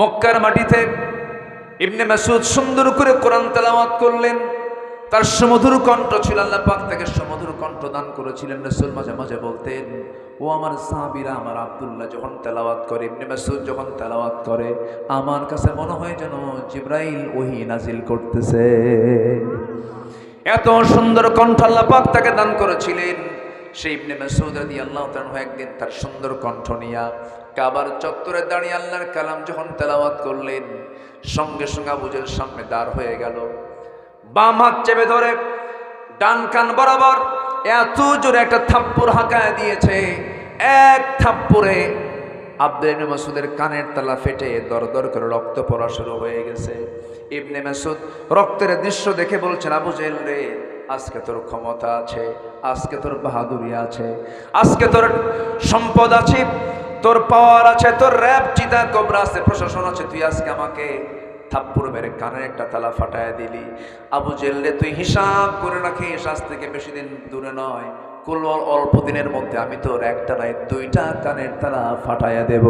মক্কার মাটিতে ইবনে মাসুদ সুন্দর করে কোরআন তেলাওয়াত করলেন। তার সুমধুর কণ্ঠ ছিল, আল্লাহ পাক তাকে সমধুর কণ্ঠ দান করেছিলেন রসুল মাঝে মাঝে বলতেন, ও আমার সাহাবীরা, আমার আব্দুল্লাহ যখন তেলাওয়াত করে, ইবনে মাসুদ যখন তেলাওয়াত করে, আমার কাছে মনে হয় যেন জিব্রাইল ওহি নাজিল করতেছে। এত সুন্দর কণ্ঠ আল্লাহ পাক তাকে দান করেছিলেন। সেই ইবনে মাসুদ রাদিয়াল্লাহু তাআলা একদিন তার সুন্দর কণ্ঠ নিয়া কাবার চত্বরে দাঁড়িয়ে আল্লাহর কালাম যখন তেলাওয়াত করলেন, সঙ্গে সঙ্গে আবুজের সামনে দাঁড় হয়ে গেল। বাম হাত চেপে ধরে, ডান কান বরাবর এত জোরে একটা থাপ্পড় হাঁকায় দিয়েছে। এক থাপ্পড়ে আব্দুল ইবনে মাসুদের কানের তালা ফেটে দর দর করে রক্ত পড়া শুরু হয়ে গেছে। ইবনে মাসুদ রক্তের দৃশ্য দেখে বলছেন, আবু জেল রে আজকে তোর ক্ষমতা আছে, আজকে তোর বাহাদুরি আছে, আজকে তোর সম্পদ আছে, তোর পাওয়ার আছে, তোর র্যাব চিতা কবরা আছে, প্রশাসন আছে, তুই আজকে আমাকে থাপ্পুর মেরে কানের একটা তালা ফাটায় দিলি। আবু জেললে তুই হিসাব করে রাখিস, আজ থেকে বেশি দিন দূরে নয়। কুল অল্প দিনের মধ্যে আমি তোর একটা নাই, দুইটা কানের তালা ফাটাইয়া দেব।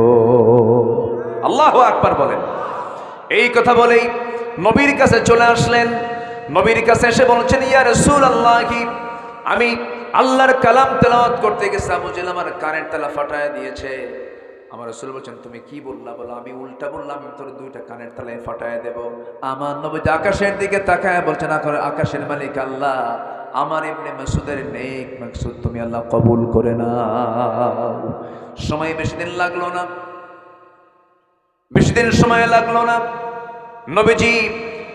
আল্লাহ আকবার বলেন। এই কথা বলেই নবীর কাছে চলে আসলেন। নবীর কাছে এসে বলছেন, ইয়া রসুল আল্লাহ আমি আল্লাহর কালাম তেলাওয়াত করতে গেছি জেল আমার কানের তালা ফাটায় দিয়েছে। আমার রসুল বলছেন, তুমি কি বললা? বলো, আমি উল্টা বললাম, আমি তোর দুইটা কানের তালায় ফাটায় দেব। আমার নবী যে আকাশের দিকে তাকায় বলছেন আকাশের মালিক আল্লাহ, আমার এমনি মাসুদের নেক মাকসুদ তুমি আল্লাহ কবুল করে না সময় বেশি দিন লাগল না, বেশি দিন সময় লাগল না। নবীজি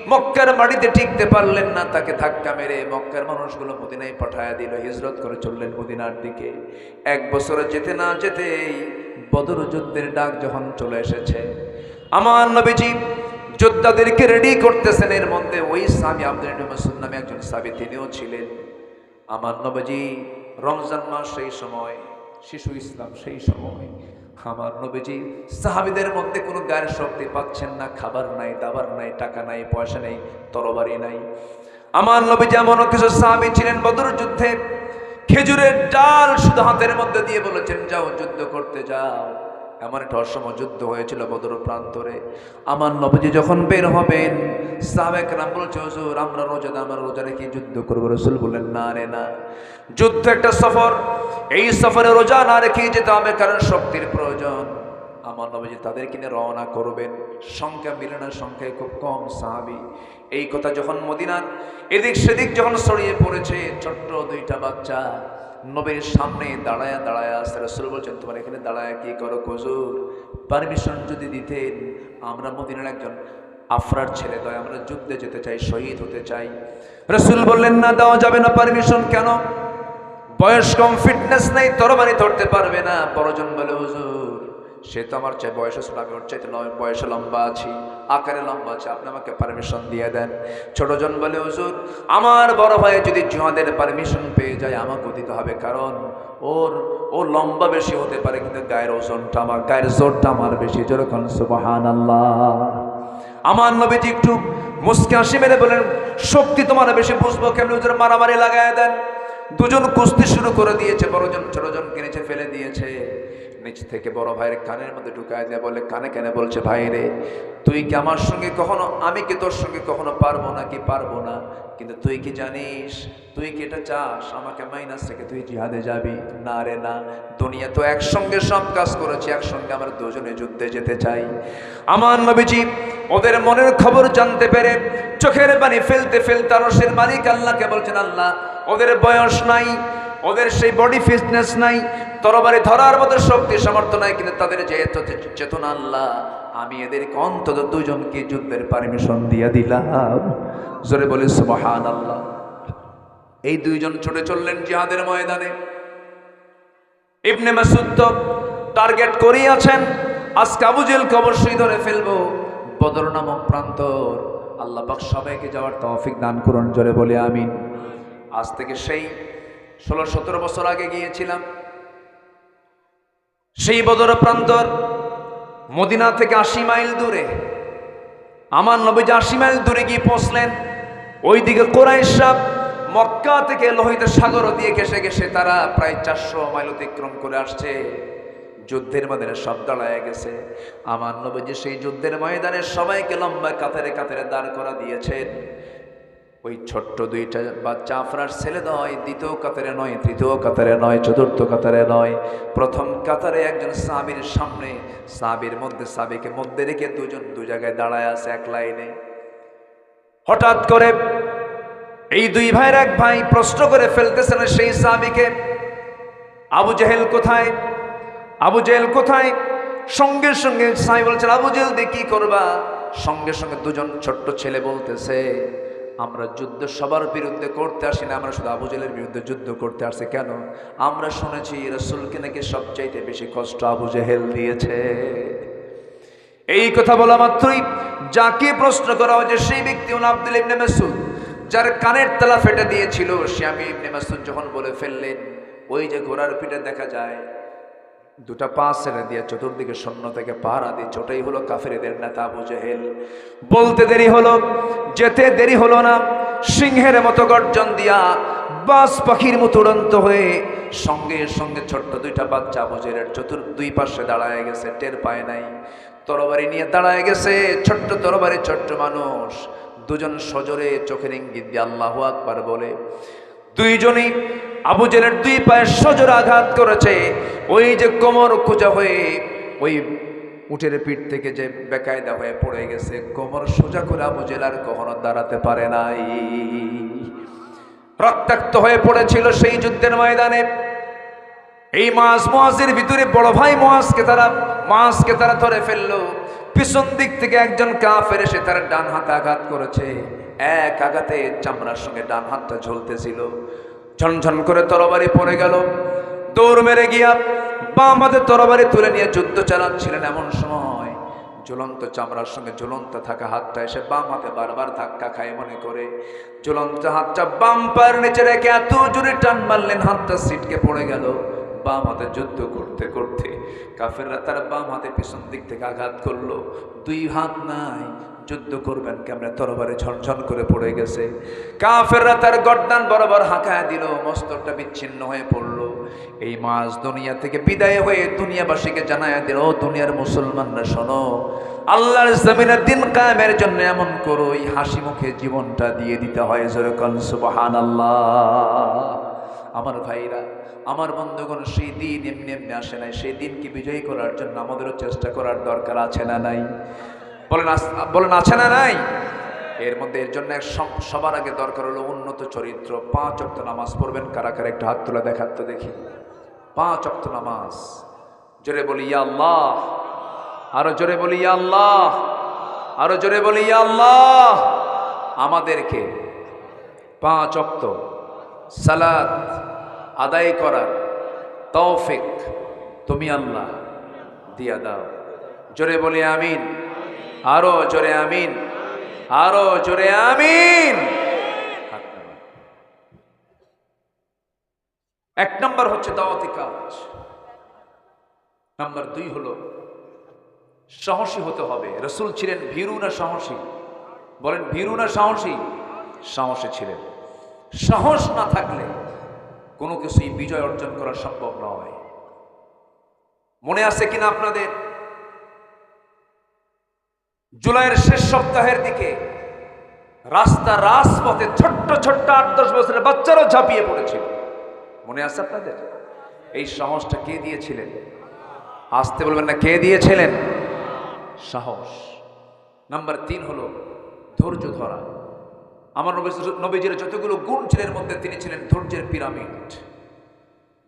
মক্কার মাটিতে টিকতে পারলেন না, তাকে ধাক্কা মেরে মক্কার মানুষগুলো মদিনায় পাঠায় দিল, হিজরত করে চললেন মদিনার দিকে। এক বছরে যেতে না যেতেই বদর যুদ্ধের ডাক যখন চলে এসেছে, আমার নবীজি যোদ্ধাদেরকে রেডি করতেছেন এর মধ্যে ওই সাবি আব্দুল ইবনে নামে একজন সাবি তিনিও ছিলেন। আমার নবীজি রমজান মাস সেই সময়, শিশু ইসলাম সেই সময় আমার নবীজি, সাহাবিদের মধ্যে কোনো গায়ের শক্তি পাচ্ছেন না, খাবার নাই, দাবার নাই, টাকা নাই, পয়সা নেই, তরবারি নাই। আমার নবীজি এমনও কিছু সাহাবি ছিলেন বদর যুদ্ধে, খেজুরের ডাল শুধু হাতের মধ্যে দিয়ে বলেছেন, যাও, যুদ্ধ করতে যাও। এমন একটা অসম যুদ্ধ হয়েছিল বদর প্রান্তরে। আমার নবীজি যখন বের হবেন সাবেক রাম বলছে, হুজুর, আমরা রোজা আমরা রোজা রেখে যুদ্ধ করব। রসুল বললেন, না রে, না। যুদ্ধ একটা সফর এই সফরে রোজা না রেখে যেতে হবে, কারণ শক্তির প্রয়োজন। আমার নবীজি তাদের কিনে রওনা করবেন। সংখ্যা মিলে না সংখ্যায় খুব কম, সাহাবি। এই কথা যখন মদিনার এদিক সেদিক যখন ছড়িয়ে পড়েছে, ছোট্ট দুইটা বাচ্চা নবীর সামনে দাঁড়ায়া দাঁড়ায়া আসতে রসুল বলছেন, তোমার এখানে দাঁড়ায় কি করো কুজুর পারমিশন যদি দিতেন, আমরা মদিনার একজন আফরার ছেলে দয় আমরা যুদ্ধে যেতে চাই, শহীদ হতে চাই। রসুল বললেন, না, দেওয়া যাবে না পারমিশন কেন? বয়স কম ফিটনেস নেই তরবারি ধরতে পারবে না। বড়জন বলে, হুজুর, সে তো আমার চাই বয়স ছিল আমি ওর চাইতে বয়সে লম্বা আছি, আকারে লম্বা আছে, আপনি আমাকে পারমিশন দিয়ে দেন। ছোটজন বলে, হুজুর, আমার বড় ভাই যদি জুহাদের পারমিশন পেয়ে যায় আমাকে দিতে হবে, কারণ ওর, ও লম্বা বেশি হতে পারে, কিন্তু গায়ের ওজনটা আমার, গায়ের জোরটা আমার বেশি। যেরকম সুবাহান আল্লাহ আমার নবীজি একটু মুসকে হাসি মেরে বলেন, শক্তি তোমার বেশি, বুঝব কেমন? মারামারি লাগায় দেন। দুজন কুস্তি শুরু করে দিয়েছে বড়জন ছোটজন কিনেছে, ফেলে দিয়েছে। নিচ থেকে বড় ভাইয়ের কানের মধ্যে ঢুকায় দেয় বলে কানে কানে বলছে, ভাই রে, তুই কি আমার সঙ্গে কখনো, আমি কি তোর সঙ্গে কখনো পারব না কি পারব না? কিন্তু তুই কি জানিস, তুই কি এটা চাস? আমাকে মাইনাস থেকে তুই জিহাদে যাবি? না রে, না। দুনিয়া তো একসঙ্গে সব কাজ করেছি, একসঙ্গে আমরা দুজনে যুদ্ধে যেতে চাই। আমার নবীজি ওদের মনের খবর জানতে পেরে চোখের পানি ফেলতে ফেলতে আরশের মালিক আল্লাহকে বলছেন, আল্লাহ ওদের বয়স নাই, ওদের সেই বডি ফিটনেস নাই, তরবারি ধরার মতো শক্তি সামর্থ্য নাই, কিন্তু তাদের যে চেত- চেতনা আল্লাহ, আমি এদেরকে অন্তত দুজনকে যুদ্ধের পারমিশন দিয়ে দিলাম। জোরে বলে সুবহান আল্লাহ এই দুইজন ছুটে চললেন জিহাদের ময়দানে। ইবনে মাসুদ তো টার্গেট করেই আছেন, আজকে আবু জেলকে অবশ্যই ধরে ফেলব, বদর নামক প্রান্তর। আল্লাহ পাক সবাইকে যাওয়ার তৌফিক দান করুন, জোরে বলে আমিন। আজ থেকে সেই ষোলো, সতেরো বছর আগে গিয়েছিলাম। সেই বদর প্রান্তর মদিনা থেকে আশি মাইল দূরে। আমার নবী যে আশি মাইল দূরে গিয়ে পৌঁছলেন। ওইদিকে কোরাইশাব মক্কা থেকে লোহিত সাগর দিয়ে ঘেসে ঘেসে তারা প্রায় চারশো মাইল অতিক্রম করে আসছে। যুদ্ধের ময়দানে সব দাঁড়ায় গেছে। আমার নবীজি সেই যুদ্ধের ময়দানে সবাইকে লম্বা কাতারে কাতারে দাঁড় করা দিয়েছেন। ওই ছোট্ট দুইটা বাচ্চা আফরার ছেলে নয়, দ্বিতীয় কাতারে নয়, তৃতীয় কাতারে নয়, চতুর্থ কাতারে নয়। প্রথম কাতারে একজন সাবির সামনে, সাবির মধ্যে, সাবিকে মধ্যে রেখে দুজন দু জায়গায় দাঁড়ায় আছে এক লাইনে। হঠাৎ করে এই দুই ভাইয়ের এক ভাই প্রশ্ন করে ফেলতেছেন সেই সাবিকে, আবু জেহেল কোথায়? আবু জেহেল কোথায়? সঙ্গে সঙ্গে সাই বলছেন আবু জেহেল, দিয়ে কি করবা? সঙ্গে সঙ্গে দুজন ছোট্ট ছেলে বলতেছে আমরা যুদ্ধ সবার বিরুদ্ধে করতে আসি না, আমরা শুধু আবু জেলের বিরুদ্ধে যুদ্ধ করতে আসছি কেন? আমরা শুনেছি রসুলকে নাকি সবচাইতে বেশি কষ্ট আবু জেহেল দিয়েছে। এই কথা বলা মাত্রই যাকে প্রশ্ন করা হয় যে সেই ব্যক্তি হল আব্দুল ইবনে মাসুদ যার কানের তালা ফেটে দিয়েছিল। সে আমি ইবনে মাসুদ যখন বলে ফেললেন, ওই যে ঘোড়ার পিঠে দেখা যায় দুটা পা ছেড়ে দিয়ে চতুর্দিকে শূন্য থেকে পাহারা দিচ্ছে ওটাই হলো কাফেরদের নেতা আবু জেহেল। বলতে দেরি হলো, যেতে দেরি হলো না। সিংহের মতো গর্জন দিয়া বাস পাখির মতো উড়ন্ত হয়ে সঙ্গে সঙ্গে ছোট্ট দুইটা বাচ্চা আবু জেহেলের চতুর দুই পাশে দাঁড়ায় গেছে, টের পায় নাই। তরবারি নিয়ে দাঁড়ায় গেছে, ছোট্ট তরবারি, ছোট্ট মানুষ। দুজন সজরে চোখের ইঙ্গিত দিয়ে আল্লাহ আকবার বলে, দুইজনই আবু জেলের দুই পায়ে সজোর আঘাত করেছে। ওই যে কোমর খোঁজা হয়ে ওই উঠের পিঠ থেকে যে বেকায়দা হয়ে পড়ে গেছে, কোমর সোজা করে আবু জেল আর কখনো দাঁড়াতে পারে নাই। রক্তাক্ত হয়ে পড়েছিল সেই যুদ্ধের ময়দানে। এই মাস মহাজের ভিতরে বড় ভাই মহাজকে তারা মাসকে তারা ধরে ফেলল। পিছন দিক থেকে একজন কাফের এসে তার ডান হাতে আঘাত করেছে। এক আঘাতে চামড়ার সঙ্গে ডান হাতটা ঝুলতেছিল। ঝনঝন করে তরবারি পড়ে গেল। দৌড় মেরে গিয়া বাম হাতে তরবারি তুলে নিয়ে যুদ্ধ চালাচ্ছিলেন এমন সময়। ঝুলন্ত চামড়ার সঙ্গে ঝুলন্ত থাকা হাতটা এসে বাম হাতে বারবার ধাক্কা খায় মনে করে। ঝুলন্ত হাতটা বাম পায়ের নিচে রেখে এত জোরে টান মারলেন, হাতটা সিটকে পড়ে গেল। বাম হাতে যুদ্ধ করতে করতে কাফেররা তার বাম হাতে পিছন দিক থেকে আঘাত করল। দুই হাত নাই যুদ্ধ করবেন কেমনে? তরবারে ঝনঝন করে পড়ে গেছে। কাফেররা তার গর্দান বরাবর হাঁকায় দিল, মস্তকটা বিচ্ছিন্ন হয়ে পড়ল। এই মাস দুনিয়া থেকে বিদায় হয়ে দুনিয়াবাসীকে জানায় দিল দুনিয়ার মুসলমানরা, শোনো, আল্লাহর জমিনের দিন কায়েমের জন্য এমন করো, এই হাসি মুখে জীবনটা দিয়ে দিতে হয় যেরকম সুবাহান আল্লাহ আমার ভাইরা, আমার বন্ধুগণ, সেই দিন এমনি এমনি আসে নাই। সেই দিনকে বিজয়ী করার জন্য আমাদেরও চেষ্টা করার দরকার আছে না নাই? বলেন বলেন আছে না নাই? এর মধ্যে এর জন্য সবার আগে দরকার হলো উন্নত চরিত্র। পাঁচ অক্ত নামাজ পড়বেন, কারা কারা একটু হাত তুলে দেখার তো দেখি। পাঁচ অক্ত নামাজ। জোরে বলি আল্লাহ। আরও জোরে বলি আল্লাহ। আরও জোরে বলি আল্লাহ। আমাদেরকে পাঁচ অক্ত সালাদ আদায় করার তৌফিক তুমি আল্লাহ দিয়া দাও। জোরে বলি, আমিন। আরও জোরে আমিন। আরও জোরে আমিন। এক নম্বর হচ্ছে দাওয়াতি কাজ। নাম্বার দুই হলো, সাহসী হতে হবে। রসুল ছিলেন ভীরু না সাহসী। বলেন ভীরু না সাহসী সাহসী ছিলেন। সাহস না থাকলে কোনো কিছুই বিজয় অর্জন করা সম্ভব নয়। মনে আছে কিনা আপনাদের? জুলাইয়ের শেষ সপ্তাহের দিকে রাস্তা রাজপথে ছোট্ট ছোট্ট আট দশ বছরের বাচ্চারাও ঝাঁপিয়ে পড়েছিল মনে আছে আপনাদের? এই সাহসটা কে দিয়েছিলেন? আসতে বলবেন না, কে দিয়েছিলেন? সাহস। নাম্বার তিন হলো ধৈর্য ধরা। আমার নবী- নবীজির যতগুলো গুণ ছিলেন মধ্যে তিনি ছিলেন ধৈর্যের পিরামিড।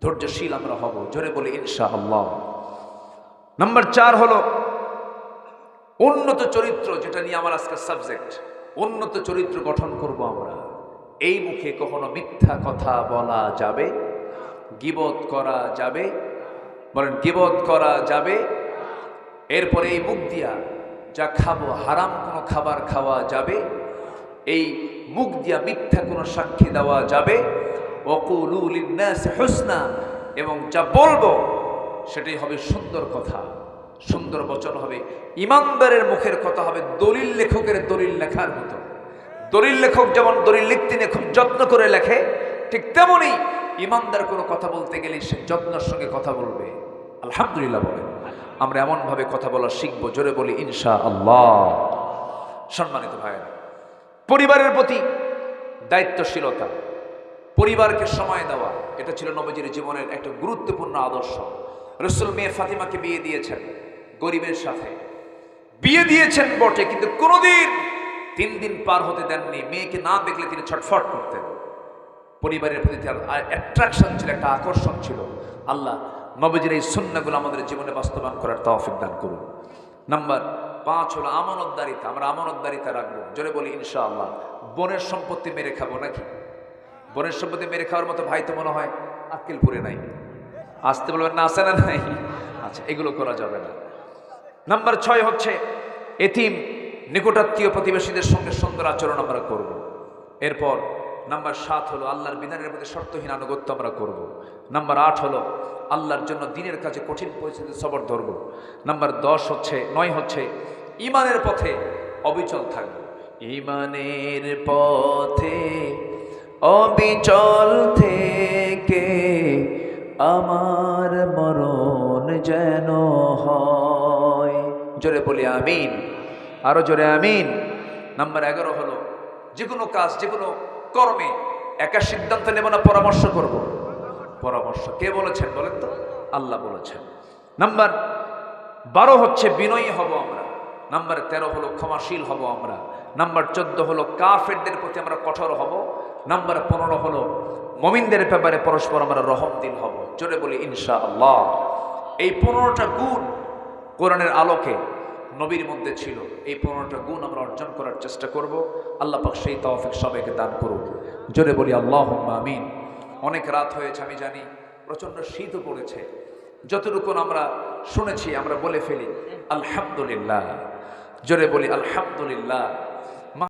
ধৈর্যশীল আমরা হব, জোরে বলি ইনশা আল্লাহ নাম্বার চার হলো উন্নত চরিত্র যেটা নিয়ে আমার আজকের সাবজেক্ট উন্নত চরিত্র গঠন করব আমরা। এই মুখে কখনো মিথ্যা কথা বলা যাবে? গিবত করা যাবে? বলেন, গিবত করা যাবে? এরপরে এই মুখ দিয়া যা খাব, হারাম কোনো খাবার খাওয়া যাবে? এই মুখ দিয়া মিথ্যা কোনো সাক্ষী দেওয়া যাবে? লিন্নাস হুসনা, এবং যা বলব সেটাই হবে সুন্দর কথা। সুন্দর বচন হবে। ইমানদারের মুখের কথা হবে, দলিল লেখকের দলিল লেখার মতো। দলিল লেখক যেমন দলিল লিখতে নিয়ে খুব যত্ন করে লেখে, ঠিক তেমনই ইমানদার কোনো কথা বলতে গেলে সে যত্নের সঙ্গে কথা বলবে। আলহামদুলিল্লাহ বলেন। আমরা এমনভাবে কথা বলা শিখব, জোরে বলি ইনশা আল্লাহ সম্মানিত ভাইয়েরা, পরিবারের প্রতি দায়িত্বশীলতা, পরিবারকে সময় দেওয়া, এটা ছিল নবজির জীবনের একটা গুরুত্বপূর্ণ আদর্শ। রসুল মেয়ে ফাতিমাকে বিয়ে দিয়েছেন। গরিবের সাথে। বিয়ে দিয়েছেন বটে, কিন্তু কোনোদিন তিন দিন পার হতে দেননি। মেয়েকে না দেখলে তিনি ছটফট করতেন। পরিবারের প্রতি তার অ্যাট্রাকশন ছিল, একটা আকর্ষণ ছিল। আল্লাহ নবজির এই সুন্নাগুলো আমাদের জীবনে বাস্তবায়ন করার তৌফিক দান করুন। নাম্বার পাঁচ হলো আমানতদারিতা। আমরা আমানতদারিতা রাখব। জোরে বলি, ইনশাআল্লাহ। বনের সম্পত্তি মেরে খাব নাকি? বনের সম্পত্তি মেরে খাওয়ার মতো ভাই তো মনে হয় আক্কেলপুরে নাই। আসতে বলবেন না আসে না নাই? আচ্ছা এগুলো করা যাবে না। নাম্বার ছয় হচ্ছে, এতিম নিকটাত্মীয় প্রতিবেশীদের সঙ্গে সুন্দর আচরণ আমরা করব। এরপর নাম্বার সাত হলো, আল্লাহর বিধানের প্রতি শর্তহীন আনুগত্য আমরা করব। নাম্বার আট হলো, আল্লাহর জন্য দিনের কাছে কঠিন পরিস্থিতি সবর ধরব নাম্বার দশ হচ্ছে, নয় হচ্ছে, ইমানের পথে অবিচল থাকবে ইমানের পথে অবিচল থেকে আমার মরণ যেন হয় জোরে বলি, আমিন। আরও জোরে, আমিন। নাম্বার এগারো হলো, যে কোনো কাজ, যে কোনো কর্মে একা সিদ্ধান্ত নেব না, পরামর্শ করব। পরামর্শ কে বলেছেন বলেন তো? আল্লাহ বলেছেন। নাম্বার বারো হচ্ছে, বিনয়ী হব আমরা। নাম্বার তেরো হলো, ক্ষমাশীল হব আমরা। নাম্বার চোদ্দ হলো, কাফেরদের প্রতি আমরা কঠোর হব। নাম্বার পনেরো হলো, মমিনদের ব্যাপারে পরস্পর আমরা রহমদিন হব। জোরে বলি ইনশা আল্লাহ এই পনেরোটা গুণ কোরআনের আলোকে নবীর মধ্যে ছিল। এই পনেরোটা গুণ আমরা অর্জন করার চেষ্টা করব। আল্লাহ পাক সেই তৌফিক সবাইকে দান করুন জোরে বলি আল্লাহ আমিন। অনেক রাত হয়েছে, আমি জানি, প্রচণ্ড শীতও পড়েছে। যতটুকু আমরা শুনেছি, আমরা বলে ফেলি, আলহামদুলিল্লাহ। জোরে বলি, আলহামদুলিল্লাহ।